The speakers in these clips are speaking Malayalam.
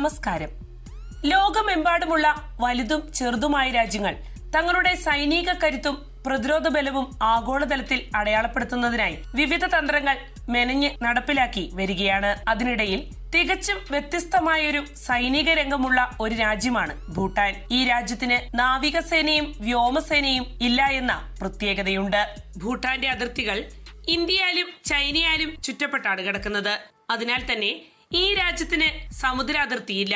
നമസ്കാരം. ലോകമെമ്പാടുമുള്ള വലുതും ചെറുതുമായ രാജ്യങ്ങൾ തങ്ങളുടെ സൈനിക കരുത്തും പ്രതിരോധ ബലവും ആഗോളതലത്തിൽ അടയാളപ്പെടുത്തുന്നതിനായി വിവിധ തന്ത്രങ്ങൾ മെനഞ്ഞ് നടപ്പിലാക്കി വരികയാണ്. അതിനിടയിൽ തികച്ചും വ്യത്യസ്തമായൊരു സൈനിക രംഗമുള്ള ഒരു രാജ്യമാണ് ഭൂട്ടാൻ. ഈ രാജ്യത്തിന് നാവികസേനയും വ്യോമസേനയും ഇല്ല എന്ന പ്രത്യേകതയുണ്ട്. ഭൂട്ടാന്റെ അതിർത്തികൾ ഇന്ത്യയാലും ചൈനയാലും ചുറ്റപ്പെട്ടാണ് കിടക്കുന്നത്. അതിനാൽ തന്നെ ഈ രാജ്യത്തിന് സമുദ്ര അതിർത്തിയില്ല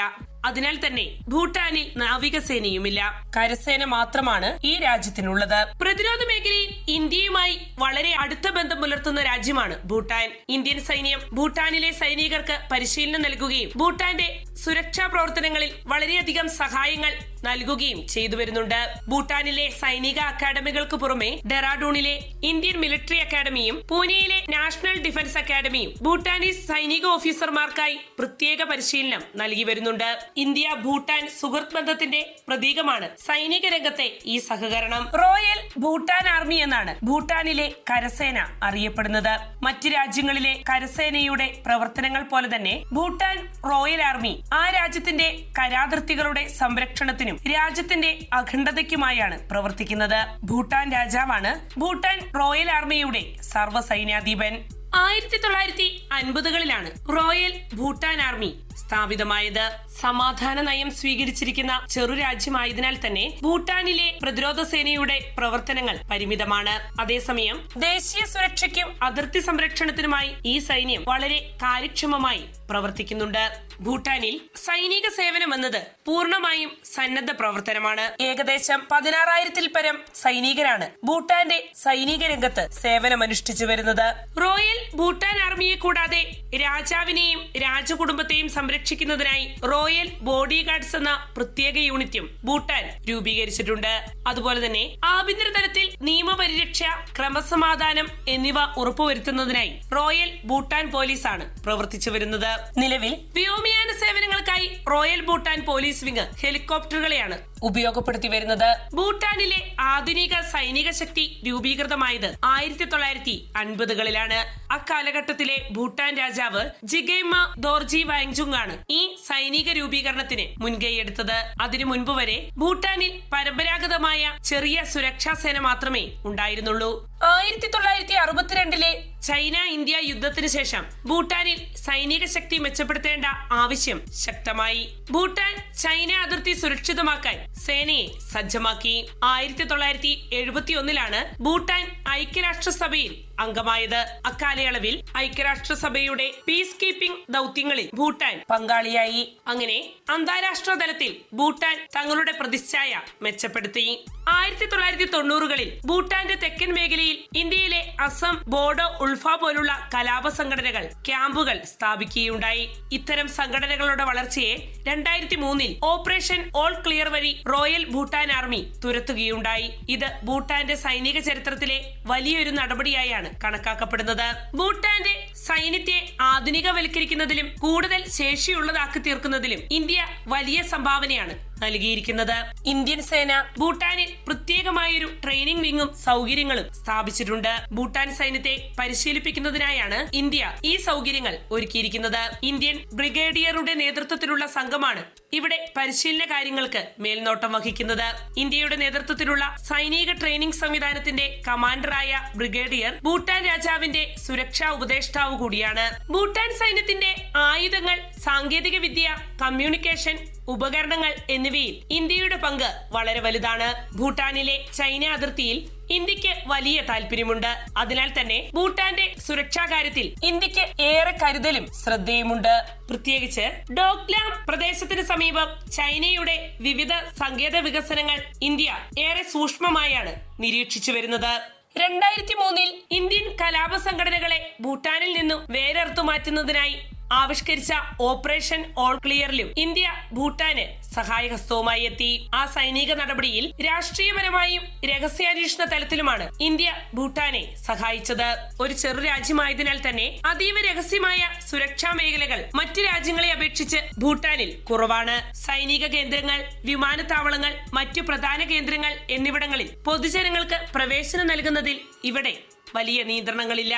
അതിനാൽ തന്നെ ഭൂട്ടാനിൽ നാവികസേനയുമില്ല. കരസേന മാത്രമാണ് ഈ രാജ്യത്തിനുള്ളത്. പ്രതിരോധ മേഖലയിൽ ഇന്ത്യയുമായി വളരെ അടുത്ത ബന്ധം പുലർത്തുന്ന രാജ്യമാണ് ഭൂട്ടാൻ. ഇന്ത്യൻ സൈന്യം ഭൂട്ടാനിലെ സൈനികർക്ക് പരിശീലനം നൽകുകയും ഭൂട്ടാന്റെ സുരക്ഷാ പ്രവർത്തനങ്ങളിൽ വളരെയധികം സഹായങ്ങൾ നൽകുകയും ചെയ്തു വരുന്നുണ്ട്. ഭൂട്ടാനിലെ സൈനിക അക്കാദമികൾക്ക് പുറമെ ഡെറാഡൂണിലെ ഇന്ത്യൻ മിലിറ്ററി അക്കാദമിയും പൂനെയിലെ നാഷണൽ ഡിഫൻസ് അക്കാദമിയും ഭൂട്ടാനീസ് സൈനിക ഓഫീസർമാർക്കായി പ്രത്യേക പരിശീലനം നൽകി വരുന്നുണ്ട്. ഇന്ത്യ ഭൂട്ടാൻ സുഹൃത്ത് ബന്ധത്തിന്റെ പ്രതീകമാണ് സൈനിക രംഗത്തെ ഈ സഹകരണം. റോയൽ ഭൂട്ടാൻ ആർമി എന്നാണ് ഭൂട്ടാനിലെ കരസേന അറിയപ്പെടുന്നത്. മറ്റ് രാജ്യങ്ങളിലെ കരസേനയുടെ പ്രവർത്തനങ്ങൾ പോലെ തന്നെ ഭൂട്ടാൻ റോയൽ ആർമി ആ രാജ്യത്തിന്റെ കരാതിർത്തികളുടെ സംരക്ഷണത്തിനും രാജ്യത്തിന്റെ അഖണ്ഡതയ്ക്കുമായാണ് പ്രവർത്തിക്കുന്നത്. ഭൂട്ടാൻ രാജാവാണ് ഭൂട്ടാൻ റോയൽ ആർമിയുടെ സർവസൈന്യാധിപൻ. ആയിരത്തി തൊള്ളായിരത്തി അൻപതുകളിലാണ് റോയൽ ഭൂട്ടാൻ ആർമി സ്ഥാപിതമായത്. സമാധാന നയം സ്വീകരിച്ചിരിക്കുന്ന ചെറു രാജ്യമായതിനാൽ തന്നെ ഭൂട്ടാനിലെ പ്രതിരോധ സേനയുടെ പ്രവർത്തനങ്ങൾ പരിമിതമാണ്. അതേസമയം ദേശീയ സുരക്ഷയ്ക്കും അതിർത്തി സംരക്ഷണത്തിനുമായി ഈ സൈന്യം വളരെ കാര്യക്ഷമമായി പ്രവർത്തിക്കുന്നുണ്ട്. ഭൂട്ടാനിൽ സൈനിക സേവനം എന്നത് പൂർണമായും സന്നദ്ധ പ്രവർത്തനമാണ്. ഏകദേശം പതിനാറായിരത്തിൽ പരം സൈനികരാണ് ഭൂട്ടാന്റെ സൈനിക രംഗത്ത് സേവനമനുഷ്ഠിച്ചു വരുന്നത്. റോയൽ ഭൂട്ടാൻ ആർമിയെ കൂടാതെ രാജാവിനെയും രാജകുടുംബത്തെയും സംരക്ഷിക്കുന്നതിനായി റോയൽ ബോഡി ഗാർഡ്സ് എന്ന പ്രത്യേക യൂണിറ്റും ഭൂട്ടാൻ രൂപീകരിച്ചിട്ടുണ്ട്. അതുപോലെ തന്നെ ആഭ്യന്തര തലത്തിൽ നിയമപരിരക്ഷ ക്രമസമാധാനം എന്നിവ ഉറപ്പുവരുത്തുന്നതിനായി റോയൽ ഭൂട്ടാൻ പോലീസാണ് പ്രവർത്തിച്ചു വരുന്നത്. നിലവിൽ വ്യോമയാന സേവനങ്ങൾക്കായി റോയൽ ഭൂട്ടാൻ പോലീസ് വിംഗ് ഹെലികോപ്റ്ററുകളെയാണ് ഉപയോഗപ്പെടുത്തി വരുന്നത്. ഭൂട്ടാനിലെ ആധുനിക സൈനിക ശക്തി രൂപീകൃതമായത് ആയിരത്തി തൊള്ളായിരത്തി അൻപതുകളിലാണ് അക്കാലഘട്ടത്തിലെ ഭൂട്ടാൻ രാജാവ് ജിഗേമ ദോർജി വാങ്ജുങ് ആണ് ഈ സൈനിക രൂപീകരണത്തിന് മുൻകൈയെടുത്തത് അതിനു മുൻപ് വരെ ഭൂട്ടാനിൽ പരമ്പരാഗതമായ ചെറിയ സുരക്ഷാ സേന മാത്രമേ ഉണ്ടായിരുന്നുള്ളൂ. ആയിരത്തി തൊള്ളായിരത്തി അറുപത്തിരണ്ടിലെ ചൈന ഇന്ത്യ യുദ്ധത്തിന് ശേഷം ഭൂട്ടാനിൽ സൈനിക ശക്തി മെച്ചപ്പെടുത്തേണ്ട ആവശ്യം ശക്തമായി. ഭൂട്ടാൻ ചൈന അതിർത്തി സുരക്ഷിതമാക്കാൻ സേനയെ സജ്ജമാക്കി. ആയിരത്തി തൊള്ളായിരത്തി എഴുപത്തി ഒന്നിലാണ് ഭൂട്ടാൻ ഐക്യരാഷ്ട്രസഭയിൽ അംഗമായത്. അക്കാലയളവിൽ ഐക്യരാഷ്ട്രസഭയുടെ പീസ് കീപ്പിംഗ് ദൗത്യങ്ങളിൽ ഭൂട്ടാൻ പങ്കാളിയായി. അങ്ങനെ അന്താരാഷ്ട്ര തലത്തിൽ ഭൂട്ടാൻ തങ്ങളുടെ പ്രതിച്ഛായ മെച്ചപ്പെടുത്തി. ആയിരത്തി തൊള്ളായിരത്തി തൊണ്ണൂറുകളിൽ ഭൂട്ടാന്റെ തെക്കൻ മേഖലയിൽ ഇന്ത്യയിലെ അസം ബോഡോ ഉൾഫ പോലുള്ള കലാപ സംഘടനകൾ ക്യാമ്പുകൾ സ്ഥാപിക്കുകയുണ്ടായി. ഇത്തരം സംഘടനകളുടെ വളർച്ചയെ രണ്ടായിരത്തി മൂന്നിൽ ഓപ്പറേഷൻ ഓൾ ക്ലിയർ വഴി റോയൽ ഭൂട്ടാൻ ആർമി തുരത്തുകയുണ്ടായി. ഇത് ഭൂട്ടാന്റെ സൈനിക ചരിത്രത്തിലെ വലിയൊരു നടപടിയായാണ് കണക്കാക്കപ്പെടുന്നത്. ഭൂട്ടാന്റെ സൈന്യത്തെ ആധുനികവൽക്കരിക്കുന്നതിലും കൂടുതൽ ശേഷിയുള്ളതാക്കി തീർക്കുന്നതിലും ഇന്ത്യ വലിയ സംഭാവനയാണ് നൽകിയിരിക്കുന്നത്. ഇന്ത്യൻ സേന ഭൂട്ടാനിൽ പ്രത്യേകമായൊരു ട്രെയിനിംഗ് വിങ്ങും സൗകര്യങ്ങളും സ്ഥാപിച്ചിട്ടുണ്ട്. ഭൂട്ടാൻ സൈന്യത്തെ പരിശീലിപ്പിക്കുന്നതിനായാണ് ഇന്ത്യ ഈ സൗകര്യങ്ങൾ ഒരുക്കിയിരിക്കുന്നത്. ഇന്ത്യൻ ബ്രിഗേഡിയറുടെ നേതൃത്വത്തിലുള്ള സംഘമാണ് ഇവിടെ പരിശീലന കാര്യങ്ങൾക്ക് മേൽനോട്ടം വഹിക്കുന്നത്. ഇന്ത്യയുടെ നേതൃത്വത്തിലുള്ള സൈനിക ട്രെയിനിംഗ് സംവിധാനത്തിന്റെ കമാൻഡറായ ബ്രിഗേഡിയർ ഭൂട്ടാൻ രാജാവിന്റെ സുരക്ഷാ ഉപദേഷ്ടാവ് കൂടിയാണ്. ഭൂട്ടാൻ സൈന്യത്തിന്റെ ആയുധങ്ങൾ സാങ്കേതിക വിദ്യ കമ്മ്യൂണിക്കേഷൻ ഉപകരണങ്ങൾ എന്നിവയിൽ ഇന്ത്യയുടെ പങ്ക് വളരെ വലുതാണ്. ഭൂട്ടാനിലെ ചൈന അതിർത്തിയിൽ ഇന്ത്യയ്ക്ക് വലിയ താല്പര്യമുണ്ട്. അതിനാൽ തന്നെ ഭൂട്ടാന്റെ സുരക്ഷാ കാര്യത്തിൽ ഇന്ത്യയ്ക്ക് ഏറെ കരുതലും ശ്രദ്ധയുമുണ്ട്. പ്രത്യേകിച്ച് ഡോക്ലാം പ്രദേശത്തിന് സമീപം ചൈനയുടെ വിവിധ സങ്കേത വികസനങ്ങൾ ഇന്ത്യ ഏറെ സൂക്ഷ്മമായാണ് നിരീക്ഷിച്ചു വരുന്നത്. രണ്ടായിരത്തി മൂന്നിൽ ഇന്ത്യൻ കലാപ സംഘടനകളെ ഭൂട്ടാനിൽ നിന്നും വേരർത്തു മാറ്റുന്നതിനായി ആവിഷ്കരിച്ച ഓപ്പറേഷൻ ഓൾ ക്ലിയറിലും ഇന്ത്യ ഭൂട്ടാന് സഹായഹസ്തവുമായി എത്തി. ആ സൈനിക നടപടിയിൽ രാഷ്ട്രീയപരമായും രഹസ്യാന്വേഷണ തലത്തിലുമാണ് ഇന്ത്യ ഭൂട്ടാനെ സഹായിച്ചത്. ഒരു ചെറു രാജ്യമായതിനാൽ തന്നെ അതീവ രഹസ്യമായ സുരക്ഷാ മേഖലകൾ മറ്റു രാജ്യങ്ങളെ അപേക്ഷിച്ച് ഭൂട്ടാനിൽ കുറവാണ്. സൈനിക കേന്ദ്രങ്ങൾ വിമാനത്താവളങ്ങൾ മറ്റു പ്രധാന കേന്ദ്രങ്ങൾ എന്നിവിടങ്ങളിൽ പൊതുജനങ്ങൾക്ക് പ്രവേശനം നൽകുന്നതിൽ ഇവിടെ വലിയ നിയന്ത്രണങ്ങളില്ല.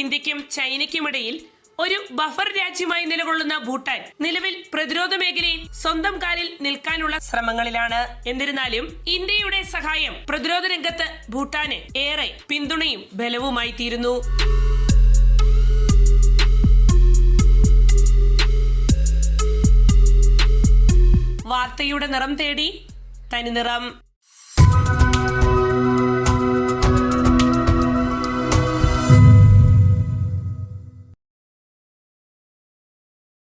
ഇന്ത്യക്കും ചൈനയ്ക്കുമിടയിൽ ഒരു ബഫർ രാജ്യമായി നിലകൊള്ളുന്ന ഭൂട്ടാൻ നിലവിൽ പ്രതിരോധ മേഖലയിൽ സ്വന്തം കാലിൽ നിൽക്കാനുള്ള ശ്രമങ്ങളിലാണ്. എന്നിരുന്നാലും ഇന്ത്യയുടെ സഹായം പ്രതിരോധ രംഗത്ത് ഭൂട്ടാന് ഏറെ പിന്തുണയും ബലവുമായി തീരുന്നു. വാർത്തയുടെ നിറം തേടി തനിനിറം